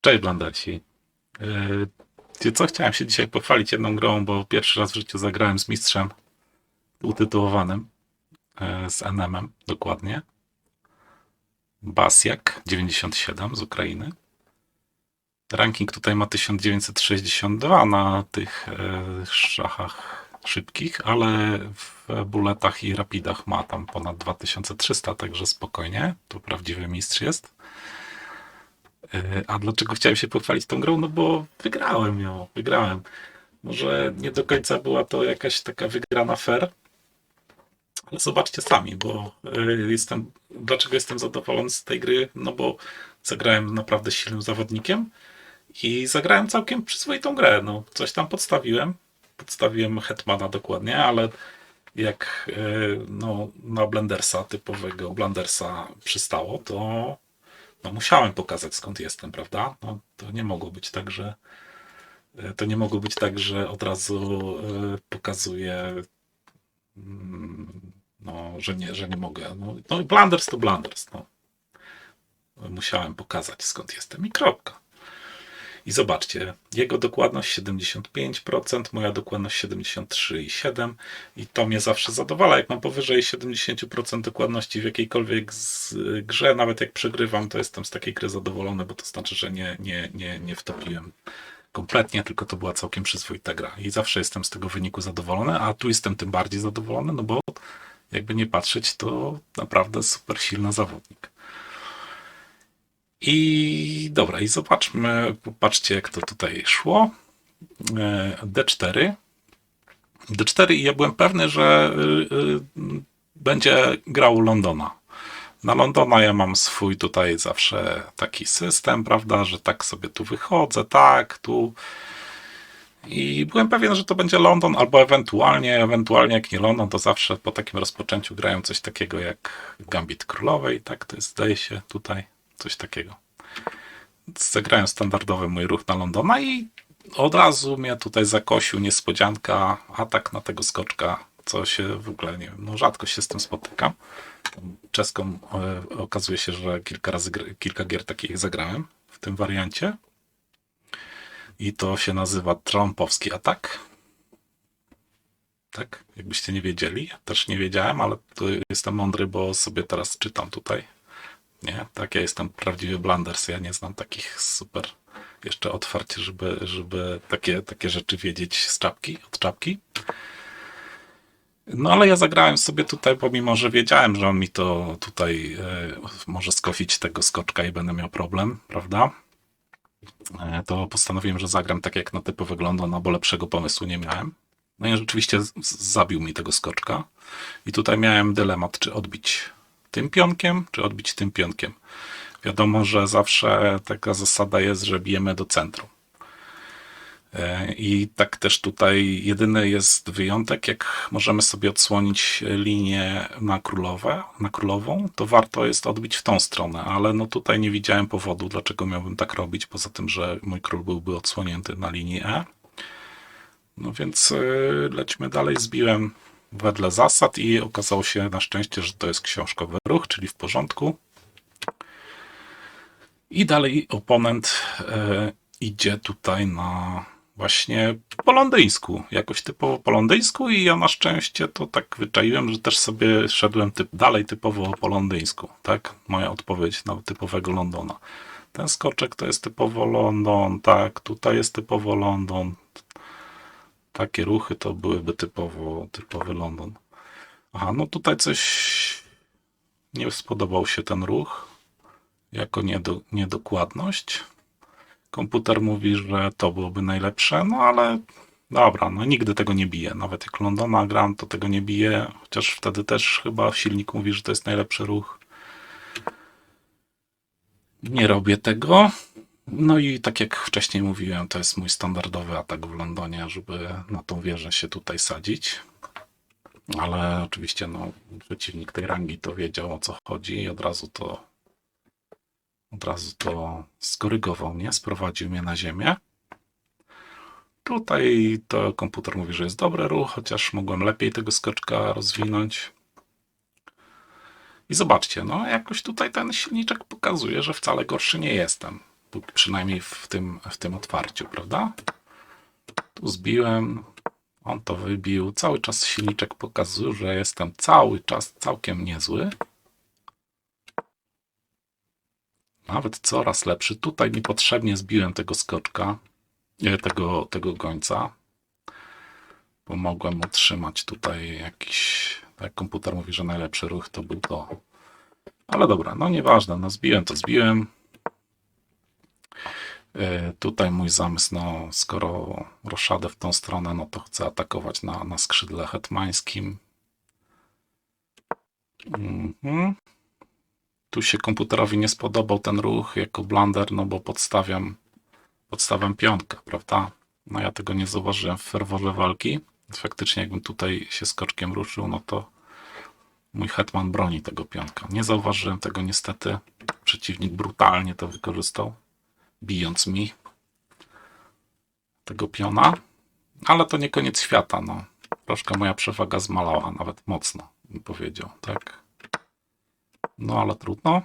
Cześć. Yy, Wiecie co, chciałem się dzisiaj pochwalić jedną grą, bo pierwszy raz w życiu zagrałem z mistrzem utytułowanym, yy, z NM-em dokładnie. Basiak 97 z Ukrainy. Ranking tutaj ma 1962 na tych yy, szachach szybkich, ale w buletach i rapidach ma tam ponad 2300, także spokojnie, to prawdziwy mistrz jest. E, A dlaczego chciałem się pochwalić tą grą? No bo wygrałem ją, wygrałem. Może nie do końca była to jakaś taka wygrana fair, ale zobaczcie sami, bo e, jestem, dlaczego jestem zadowolony z tej gry? No bo zagrałem naprawdę silnym zawodnikiem i zagrałem całkiem przyzwoitą grę. No, coś tam podstawiłem, podstawiłem Hetmana dokładnie, ale jak e, no, na Blendersa, typowego Blendersa przystało, to no musiałem pokazać skąd jestem, prawda? No, to nie mogło być tak, że e, to nie mogło być tak, że od razu e, pokazuję mm, no, że nie, że nie mogę. No, no Blanders to Blanders, no. Musiałem pokazać skąd jestem i kropka. I zobaczcie, jego dokładność 75%, moja dokładność 73,7% i to mnie zawsze zadowala. Jak mam powyżej 70% dokładności w jakiejkolwiek z, grze, nawet jak przegrywam, to jestem z takiej gry zadowolony, bo to znaczy, że nie, nie, nie, nie wtopiłem kompletnie, tylko to była całkiem przyzwoita gra. I zawsze jestem z tego wyniku zadowolony, a tu jestem tym bardziej zadowolony, no bo jakby nie patrzeć, to naprawdę super silny zawodnik. I dobra, i zobaczmy, popatrzcie jak to tutaj szło. E, D4. D4 i ja byłem pewny, że y, y, będzie grał Londona. Na Londona ja mam swój tutaj zawsze taki system, prawda, że tak sobie tu wychodzę, tak, tu. I byłem pewien, że to będzie London, albo ewentualnie, ewentualnie jak nie London, to zawsze po takim rozpoczęciu grają coś takiego jak Gambit Królowej, tak, to jest, zdaje się tutaj coś takiego. Zagrałem standardowy mój ruch na Londona i od razu mnie tutaj zakosił niespodzianka, atak na tego skoczka, co się w ogóle, nie wiem, no rzadko się z tym spotykam. Czeską e, okazuje się, że kilka razy, kilka gier takich zagrałem w tym wariancie. I to się nazywa trąpowski atak. Tak, jakbyście nie wiedzieli. Ja też nie wiedziałem, ale jestem mądry, bo sobie teraz czytam tutaj. Nie, tak, ja jestem prawdziwy Blanders. Ja nie znam takich super jeszcze otwarcie, żeby, żeby takie, takie rzeczy wiedzieć z czapki, od czapki. No ale ja zagrałem sobie tutaj, pomimo że wiedziałem, że on mi to tutaj e, może skofić tego skoczka i będę miał problem, prawda? E, to postanowiłem, że zagram tak jak na typu wygląda, no bo lepszego pomysłu nie miałem. No i rzeczywiście zabił mi tego skoczka. I tutaj miałem dylemat, czy odbić tym pionkiem, czy odbić tym pionkiem. Wiadomo, że zawsze taka zasada jest, że bijemy do centrum. E, I tak też tutaj jedyny jest wyjątek, jak możemy sobie odsłonić linię na królowe, na królową, to warto jest odbić w tą stronę, ale no tutaj nie widziałem powodu, dlaczego miałbym tak robić, poza tym, że mój król byłby odsłonięty na linii E. No więc yy, lećmy dalej, zbiłem wedle zasad i okazało się na szczęście, że to jest książkowy ruch, czyli w porządku. I dalej oponent e, idzie tutaj na właśnie po londyńsku, jakoś typowo po londyńsku i ja na szczęście to tak wyczaiłem, że też sobie szedłem typ, dalej typowo po londyńsku, tak? Moja odpowiedź na typowego Londona. Ten skoczek to jest typowo London, tak, tutaj jest typowo London. Takie ruchy to byłyby typowo, typowy London. Aha, no tutaj coś nie spodobał się ten ruch jako niedo, niedokładność. Komputer mówi, że to byłoby najlepsze, no ale dobra, no nigdy tego nie bije. Nawet jak Londona gram, to tego nie bije, chociaż wtedy też chyba silnik mówi, że to jest najlepszy ruch. Nie robię tego. No i tak jak wcześniej mówiłem, to jest mój standardowy atak w Londonie, żeby na tą wieżę się tutaj sadzić. Ale oczywiście no, przeciwnik tej rangi to wiedział o co chodzi i od razu to od razu to skorygował mnie, sprowadził mnie na ziemię. Tutaj to komputer mówi, że jest dobry ruch, chociaż mogłem lepiej tego skoczka rozwinąć. I zobaczcie, no jakoś tutaj ten silniczek pokazuje, że wcale gorszy nie jestem. Przynajmniej w tym, w tym otwarciu, prawda? Tu zbiłem, on to wybił. Cały czas silniczek pokazuje, że jestem cały czas całkiem niezły. Nawet coraz lepszy. Tutaj niepotrzebnie zbiłem tego skoczka, nie, tego, tego gońca. Pomogłem utrzymać tutaj jakiś. Jak komputer mówi, że najlepszy ruch to był to. Ale dobra, no nieważne, no zbiłem to zbiłem. E, Tutaj mój zamysł, no skoro ruszadę w tą stronę, no to chcę atakować na, na skrzydle hetmańskim. Mhm. Tu się komputerowi nie spodobał ten ruch jako blunder, no bo podstawiam, podstawiam pionkę, prawda? No ja tego nie zauważyłem w ferworze walki. Faktycznie jakbym tutaj się skoczkiem ruszył, no to mój hetman broni tego pionka. Nie zauważyłem tego niestety. Przeciwnik brutalnie to wykorzystał, bijąc mi tego piona. Ale to nie koniec świata, no. Troszkę moja przewaga zmalała, nawet mocno, bym powiedział, tak? No ale trudno.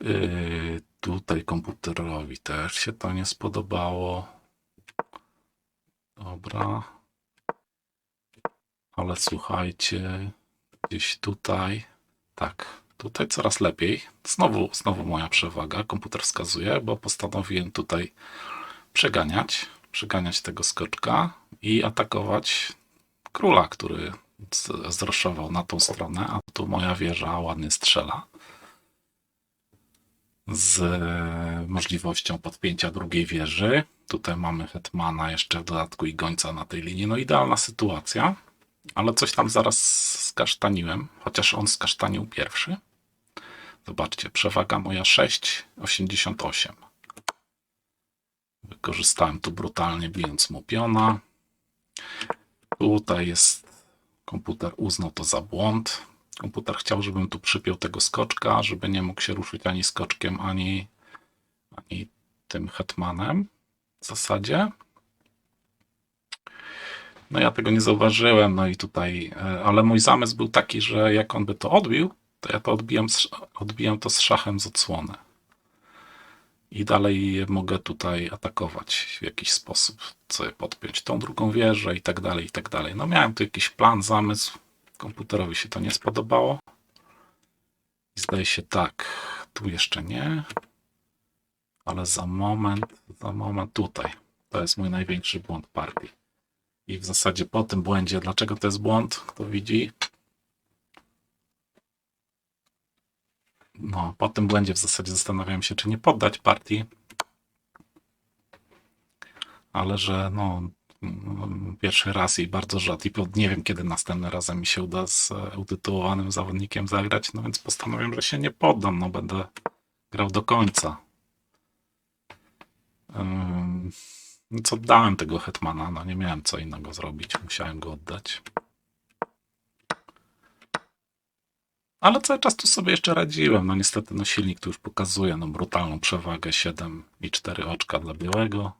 Yy, tutaj komputerowi też się to nie spodobało. Dobra. Ale słuchajcie, gdzieś tutaj. Tak, tutaj coraz lepiej. Znowu, znowu moja przewaga. Komputer wskazuje, bo postanowiłem tutaj przeganiać, przeganiać tego skoczka i atakować króla, który zroszował na tą stronę, a tu moja wieża ładnie strzela. Z e, możliwością podpięcia drugiej wieży. Tutaj mamy hetmana jeszcze w dodatku i gońca na tej linii. No idealna sytuacja, ale coś tam zaraz skasztaniłem, chociaż on skasztanił pierwszy. Zobaczcie, przewaga moja 6,88. Wykorzystałem tu brutalnie, bijąc mu piona. Tutaj jest komputer uznał to za błąd. Komputer chciał, żebym tu przypiął tego skoczka, żeby nie mógł się ruszyć ani skoczkiem, ani, ani tym hetmanem w zasadzie. No ja tego nie zauważyłem, no i tutaj, e, ale mój zamysł był taki, że jak on by to odbił, to ja to odbijam, odbijam to z szachem z odsłony. I dalej mogę tutaj atakować w jakiś sposób, sobie podpiąć tą drugą wieżę i tak dalej, i tak dalej. No miałem tu jakiś plan, zamysł, komputerowi się to nie spodobało. I zdaje się tak, tu jeszcze nie, ale za moment, za moment tutaj. To jest mój największy błąd partii. I w zasadzie po tym błędzie, dlaczego to jest błąd, kto widzi? No, po tym błędzie w zasadzie zastanawiałem się, czy nie poddać partii. Ale że no, pierwszy raz i bardzo rzadki, nie wiem kiedy następnym razem mi się uda z e, utytułowanym zawodnikiem zagrać, no więc postanowiłem, że się nie poddam, no będę grał do końca. Ym, Więc oddałem tego hetmana, no nie miałem co innego zrobić, musiałem go oddać. Ale cały czas tu sobie jeszcze radziłem. No niestety no silnik tu już pokazuje no brutalną przewagę 7 i 4 oczka dla białego.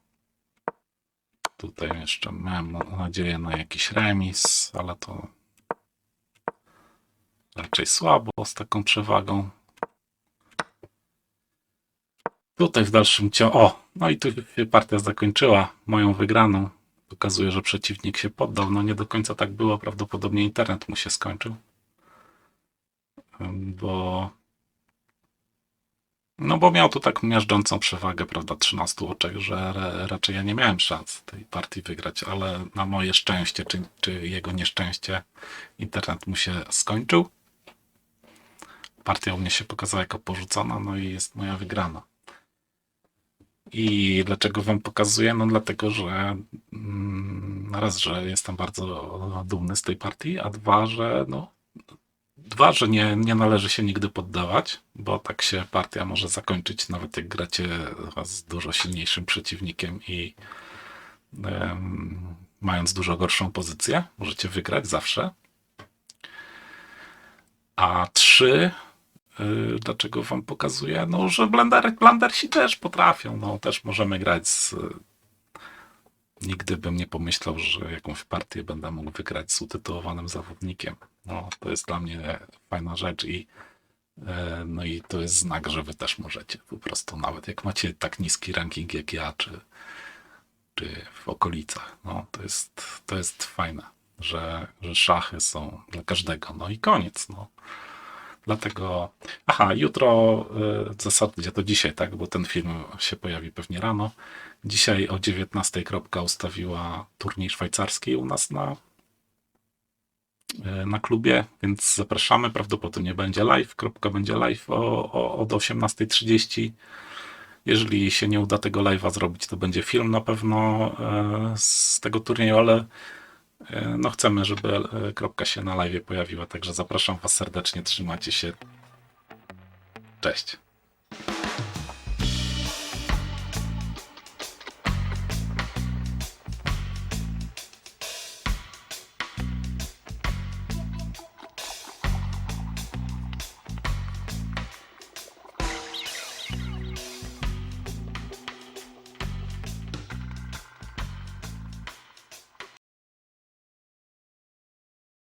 Tutaj jeszcze miałem na- nadzieję na jakiś remis, ale to raczej słabo z taką przewagą. Tutaj w dalszym ciągu. O, no i tu się partia zakończyła moją wygraną. Pokazuje, że przeciwnik się poddał. No nie do końca tak było. Prawdopodobnie internet mu się skończył. Bo. No bo miał tu taką miażdżącą przewagę, prawda, 13 oczek, że ra- raczej ja nie miałem szans tej partii wygrać, ale na moje szczęście, czy, czy jego nieszczęście, internet mu się skończył. Partia u mnie się pokazała jako porzucona, no i jest moja wygrana. I dlaczego wam pokazuję? No dlatego, że mm, raz, że jestem bardzo dumny z tej partii, a dwa, że no dwa, że nie, nie należy się nigdy poddawać, bo tak się partia może zakończyć, nawet jak gracie z dużo silniejszym przeciwnikiem i em, mając dużo gorszą pozycję, możecie wygrać zawsze. A trzy, y, dlaczego wam pokazuję? No, że blender, blendersi też potrafią, no też możemy grać z Nigdy bym nie pomyślał, że jakąś partię będę mógł wygrać z utytułowanym zawodnikiem. No, to jest dla mnie fajna rzecz i E, No i to jest znak, że wy też możecie po prostu, nawet jak macie tak niski ranking jak ja, czy, czy w okolicach. No, to jest, to jest fajne, że, że szachy są dla każdego. No i koniec. No. Dlatego, aha, jutro, y, w zasadzie to dzisiaj, tak, bo ten film się pojawi pewnie rano. Dzisiaj o 19 kropka ustawiła turniej szwajcarski u nas na, na klubie, więc zapraszamy. Prawdopodobnie będzie live, kropka będzie live o, o, od 18.30. Jeżeli się nie uda tego live'a zrobić, to będzie film na pewno e, z tego turnieju, ale e, no chcemy, żeby e, kropka się na live pojawiła, także zapraszam Was serdecznie, trzymajcie się. Cześć.